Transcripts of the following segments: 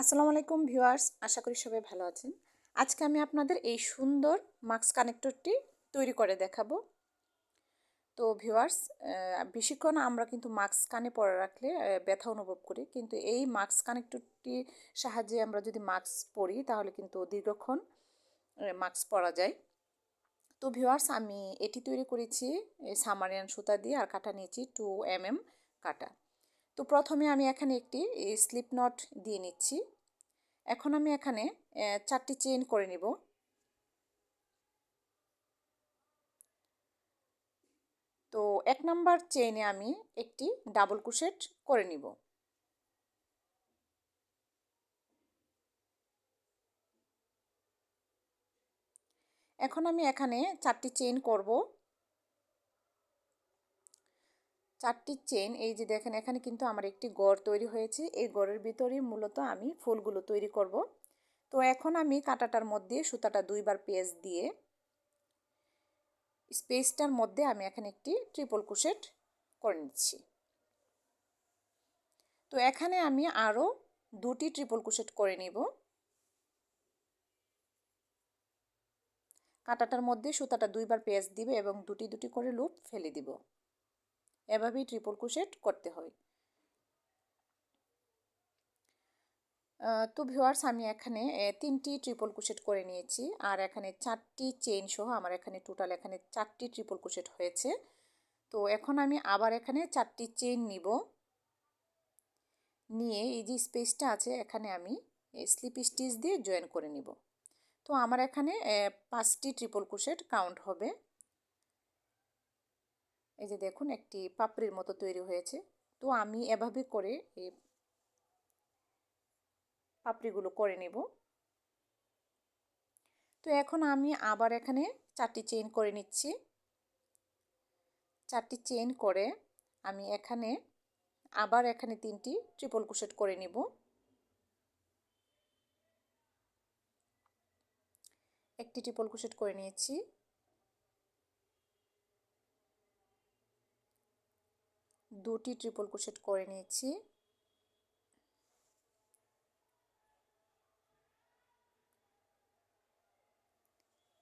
আসসালামু আলাইকুম ভিউয়ার্স, আশা করি সবাই ভালো আছেন। আজকে আমি আপনাদের এই সুন্দর মাস্ক কানেক্টরটি তৈরি করে দেখাবো। তো ভিউয়ার্স বেশিক্ষণ আমরা কিন্তু মাস্ক কানে পরে রাখলে ব্যথা অনুভব করি। কিন্তু এই মাস্ক কানেক্টরটির সাহায্যে আমরা যদি মাস্ক পরি, তাহলে কিন্তু দীর্ঘক্ষণ মাস্ক পরা যায়। তো ভিউয়ার্স, আমি এটি তৈরি করেছি সামারিয়ান সুতা দিয়ে, আর কাটা নিয়েছি টু এম এম কাটা। তো প্রথমে আমি এখানে একটি স্লিপ নট দিয়ে নিচ্ছি। এখন আমি এখানে চারটি চেইন করে নিব। তো এক নাম্বার চেইনে আমি একটি ডাবল কুশেট করে নিব। এখন আমি এখানে চারটি চেইন করব। চারটি চেন এই যে দেখেন এখানে কিন্তু আমার একটি গড় তৈরি হয়েছে। এই গড়ের ভিতরেই মূলত আমি ফুলগুলো তৈরি করব। তো এখন আমি কাঁটাটার মধ্যে সুতাটা দুইবার পেঁয়াজ দিয়ে স্পেসটার মধ্যে আমি এখানে একটি ট্রিপল কুশেট করে নিচ্ছি। তো এখানে আমি আরও দুটি ট্রিপল কুশেট করে নিব। কাঁটাটার মধ্যে সুতাটা দুইবার পেঁয়াজ দিবে এবং দুটি দুটি করে লুপ ফেলে দিব। এভাবেই ট্রিপল কুশেট করতে হয়। তো ভিওয়ার্স আমি এখানে তিনটি ট্রিপল কুশেট করে নিয়েছি। আর এখানে চারটি চেইন সহ আমার এখানে টোটাল এখানে চারটি ট্রিপল কুশেট হয়েছে। তো এখন আমি আবার এখানে চারটি চেইন নিব। নিয়ে এই যে স্পেসটা আছে, এখানে আমি স্লিপ স্টিচ দিয়ে জয়েন করে নিব। তো আমার এখানে পাঁচটি ট্রিপল কুশেট কাউন্ট হবে। এই যে দেখুন, একটি পাপড়ির মতো তৈরি হয়েছে। তো আমি এভাবে করে এই পাপড়িগুলো করে নেব। তো এখন আমি আবার এখানে চারটি চেইন করে নিচ্ছি। চারটি চেইন করে আমি এখানে আবার এখানে তিনটি ট্রিপল কুশেট করে নিব। একটি ট্রিপল কুশেট করে নিয়েছি। দুটি ট্রিপল ক্রোশেট করে নিয়েছি।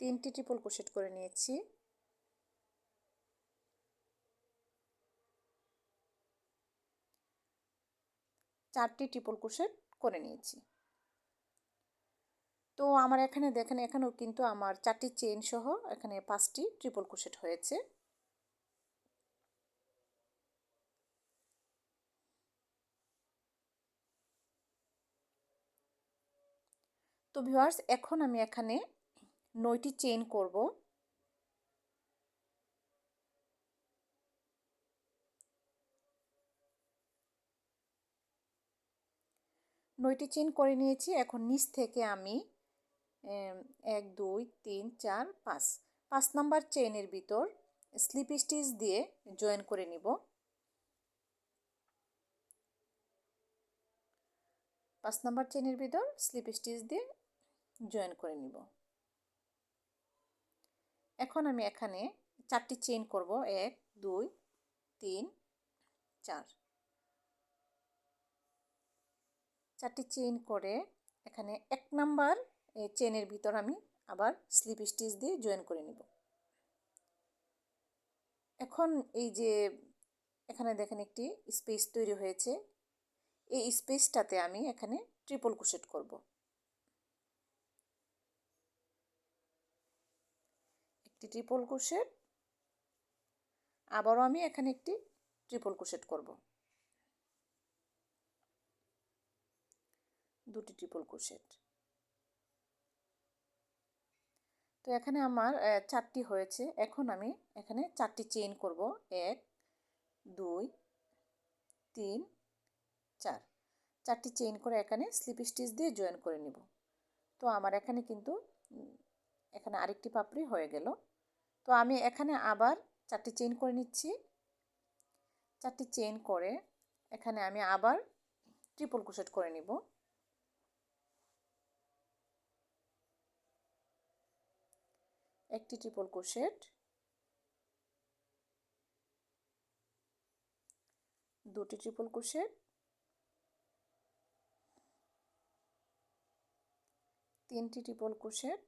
তিনটি ট্রিপল ক্রোশেট করে নিয়েছি। চারটি ট্রিপল ক্রোশেট করে নিয়েছি। তো আমার এখানে, দেখেন এখানেও কিন্তু আমার চারটি চেন সহ এখানে পাঁচটি ট্রিপল ক্রোশেট হয়েছে। তো ভিউয়ার্স এখন আমি এখানে নয়টি চেইন করব। নয়টি চেইন করে নিয়েছি, এখন নিচ থেকে আমি এক, দুই, তিন, চার, পাঁচ। পাঁচ নাম্বার চেইনের ভিতর স্লিপ স্টিচ দিয়ে জয়েন করে নিব। পাঁচ নাম্বার চেনের ভিতর স্লিপ স্টিচ দিয়ে জয়েন করে নিব। এখন আমি এখানে চারটি চেইন করব। এক, দুই, তিন, চার। চারটি চেইন করে এখানে এক নাম্বার চেনের ভিতর আমি আবার স্লিপ স্টিচ দিয়ে জয়েন করে নিব। এখন এই যে এখানে দেখেন একটি স্পেস তৈরি হয়েছে। এই স্পেসটাতে আমি এখানে ট্রিপল কুশেট করব। একটি ট্রিপল কুশেট আবারও আমি এখানে একটি ট্রিপল কুশেট করব। দুটি ট্রিপল কুশেট তো এখানে আমার চারটি হয়েছে। এখন আমি এখানে চারটি চেইন করব। এক, দুই, তিন, চার। চারটি চেইন করে এখানে স্লিপ স্টিচ দিয়ে জয়েন করে নিব। তো আমার এখানে কিন্তু এখানে আরেকটি পাপড়ি হয়ে গেল। তো আমি এখানে আবার চারটি চেইন করে নিচ্ছি। চারটি চেইন করে এখানে আমি আবার ট্রিপল কুশেট করে নিব। একটি ট্রিপল কুশেট দুটি ট্রিপল কুশেট তিনটি ট্রিপল ক্রোশেট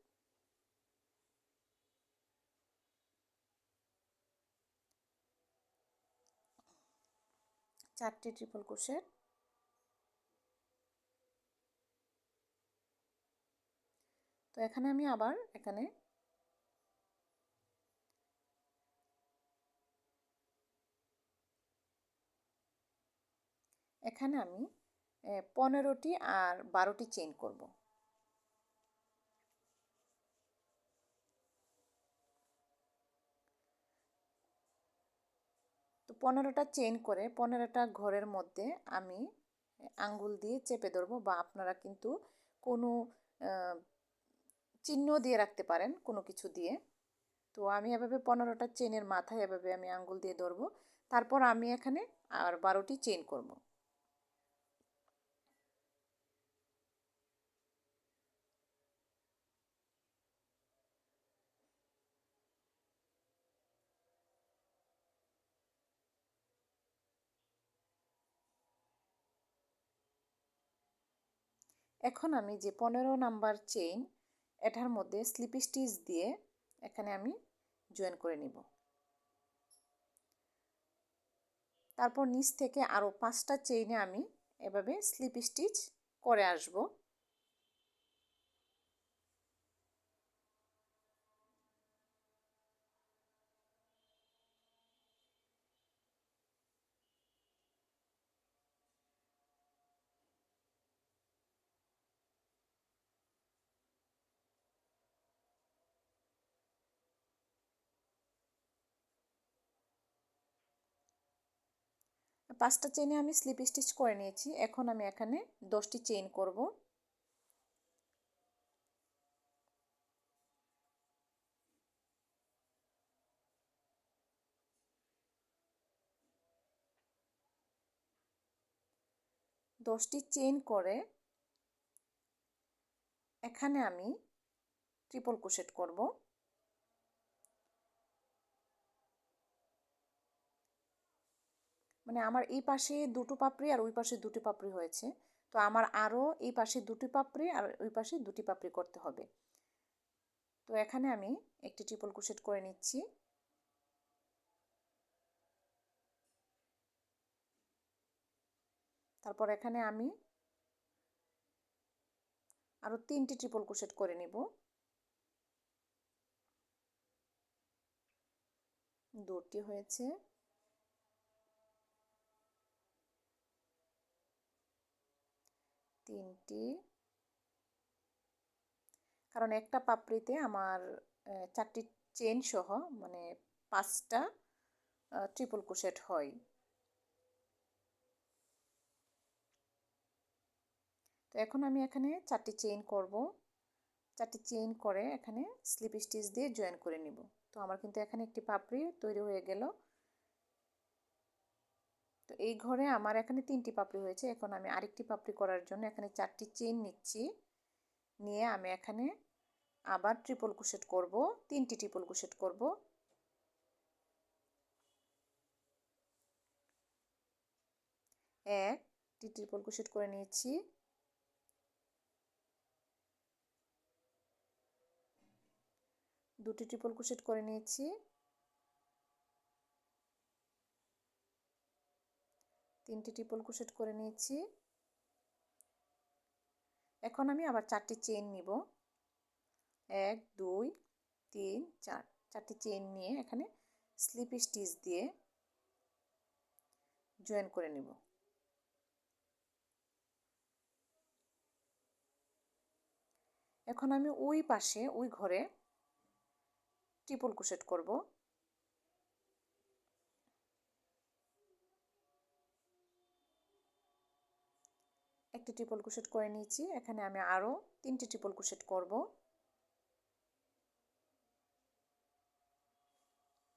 চারটি ট্রিপল ক্রোশেট তো এখানে আমি আবার এখানে এখানে আমি পনেরোটি আর বারোটি চেইন করব। পনেরোটা চেন করে পনেরোটা ঘরের মধ্যে আমি আঙ্গুল দিয়ে চেপে ধরবো বা আপনারা কিন্তু কোনো চিহ্ন দিয়ে রাখতে পারেন কোনো কিছু দিয়ে। তো আমি এভাবে পনেরোটা চেনের মাথায় এভাবে আমি আঙ্গুল দিয়ে ধরবো। তারপর আমি এখানে আর বারোটি চেন করব। এখন আমি যে পনেরো নাম্বার চেইন এটার মধ্যে স্লিপ স্টিচ দিয়ে এখানে আমি জয়েন করে নিব। তারপর নিচ থেকে আরও পাঁচটা চেইনে আমি এভাবে স্লিপ স্টিচ করে আসব। পাঁচটা চেনে আমি স্লিপ স্টিচ করে নিয়েছি। এখন আমি এখানে দশটি চেইন করব। দশটি চেইন করে এখানে আমি ট্রিপল ক্রোশেট করব। মানে আমার এই পাশে দুটো পাপড়ি আর ওই পাশে দুটি পাপড়ি হয়েছে। তো আমার আরও এই পাশে দুটি পাপড়ি আর ওই পাশে দুটি পাপড়ি করতে হবে। তো এখানে আমি একটি ট্রিপল ক্রোশেট করে নিচ্ছি। তারপর এখানে আমি আরও তিনটি ট্রিপল ক্রোশেট করে নিব। দুটি হয়েছে। তিনটি। কারণ একটা পাপড়িতে আমার চারটি চেন সহ মানে পাঁচটা ট্রিপল ক্রোশেট হয়। তো এখন আমি এখানে চারটি চেইন করব। চারটি চেইন করে এখানে স্লিপ স্টিচ দিয়ে জয়েন করে নিব। তো আমার কিন্তু এখানে একটি পাপড়ি তৈরি হয়ে গেল। এই ঘরে আমার এখানে তিনটি পাপড়ি হয়েছে। এখন আমি আরেকটি পাপড়ি করার জন্য এখানে চারটি চেন নিচ্ছি। নিয়ে আমি এখানে আবার ট্রিপল কুশেট করব, তিনটি ট্রিপল কুশেট করব। একটি ট্রিপল কুশেট করে নিয়েছি। দুটি ট্রিপল কুশেট করে নিয়েছি। তিনটি ট্রিপল ক্রোশেট করে নিয়েছি। এখন আমি আবার চারটি চেন নিব। এক, দুই, তিন, চার। চারটি চেন নিয়ে এখানে স্লিপ স্টিচ দিয়ে জয়েন করে নিব। এখন আমি ওই পাশে, ওই ঘরে ট্রিপল ক্রোশেট করব। একটি ট্রিপল ক্রোশেট করে নিয়েছি। এখানে আমি আরও তিনটি ট্রিপল ক্রোশেট করব।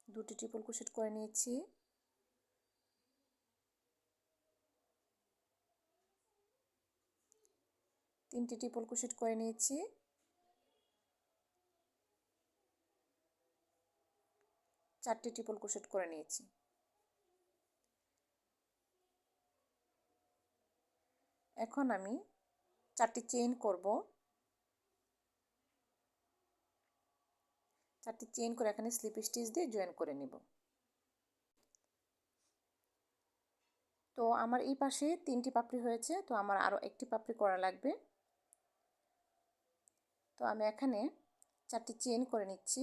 দুটি ট্রিপল ক্রোশেট করে নিয়েছি। তিনটি ট্রিপল ক্রোশেট করে নিয়েছি। চারটি ট্রিপল ক্রোশেট করে নিয়েছি। এখন আমি চারটি চেইন করব। চারটি চেইন করে এখানে স্লিপ স্টিচ দিয়ে জয়েন করে নিব। তো আমার এই পাশে তিনটি পাপড়ি হয়েছে, তো আমার আরও একটি পাপড়ি করা লাগবে। তো আমি এখানে চারটি চেইন করে নিচ্ছি।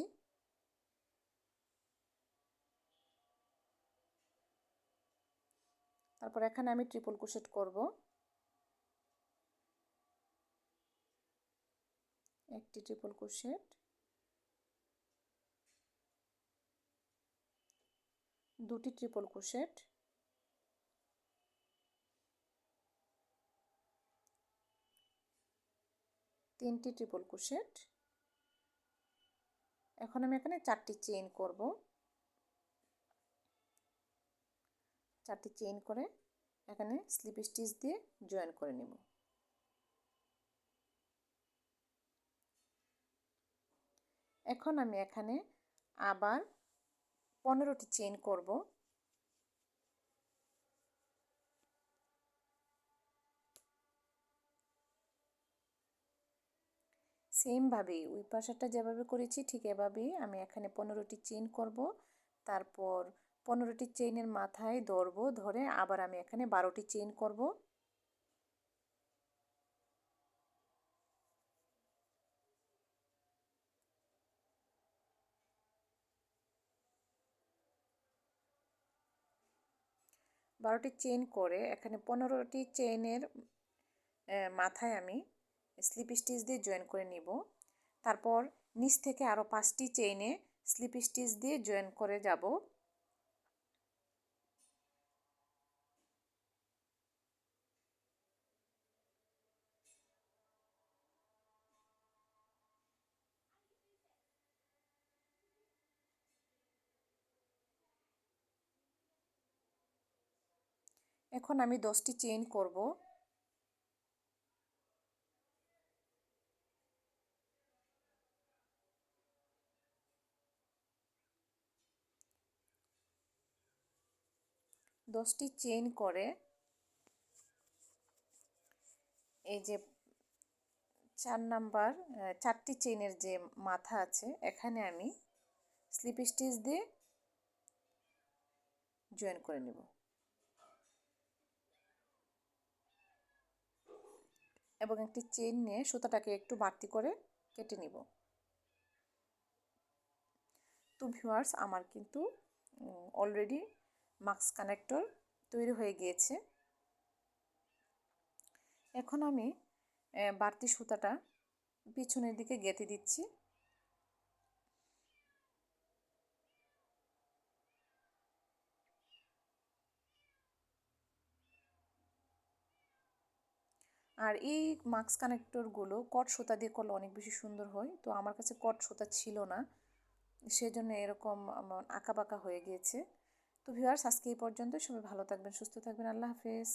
তারপর এখানে আমি ট্রিপল কুশেট করব। একটি ট্রিপল কুশেট দুটি ট্রিপল কুশেট তিনটি ট্রিপল কুশেট এখন আমি এখানে চারটি চেইন করব। চারটি চেইন করে এখানে স্লিপ স্টিচ দিয়ে জয়েন করে নেব। এখন আমি এখানে আবার পনেরোটি চেইন করব। সেমভাবেই ওই পাশাটা যেভাবে করেছি, ঠিক এভাবেই আমি এখানে পনেরোটি চেইন করব। তারপর পনেরোটি চেইনের মাথায় ধরবো, ধরে আবার আমি এখানে বারোটি চেইন করব। বারোটি চেন করে এখানে পনেরোটি চেনের মাথায় আমি স্লিপ স্টিচ দিয়ে জয়েন করে নিব। তারপর নিচ থেকে আরও পাঁচটি চেইনে স্লিপ স্টিচ দিয়ে জয়েন করে যাব। এখন আমি দশটি চেইন করব। দশটি চেইন করে এই যে চার নাম্বার চারটি চেইনের যে মাথা আছে, এখানে আমি স্লিপ স্টিচ দিয়ে জয়েন করে নেব। এবং একটি চেন নিয়ে সুতাটাকে একটু বাড়তি করে কেটে নিব। তো ভিউয়ার্স আমার কিন্তু অলরেডি মাক্স কানেক্টর তৈরি হয়ে গিয়েছে। এখন আমি বাড়তি সুতাটা পিছনের দিকে গেঁথে দিচ্ছি। আর এই মাক্স কানেক্টরগুলো কট সুতা দিয়ে করলে অনেক বেশি সুন্দর হয়। তো আমার কাছে কট সুতা ছিল না। সেজন্য এরকম আঁকা বাঁকা হয়ে গিয়েছে। তো ভিউয়ার্স, আজকে এই পর্যন্ত সবাই ভালো থাকবেন, সুস্থ থাকবেন। আল্লাহ হাফেজ।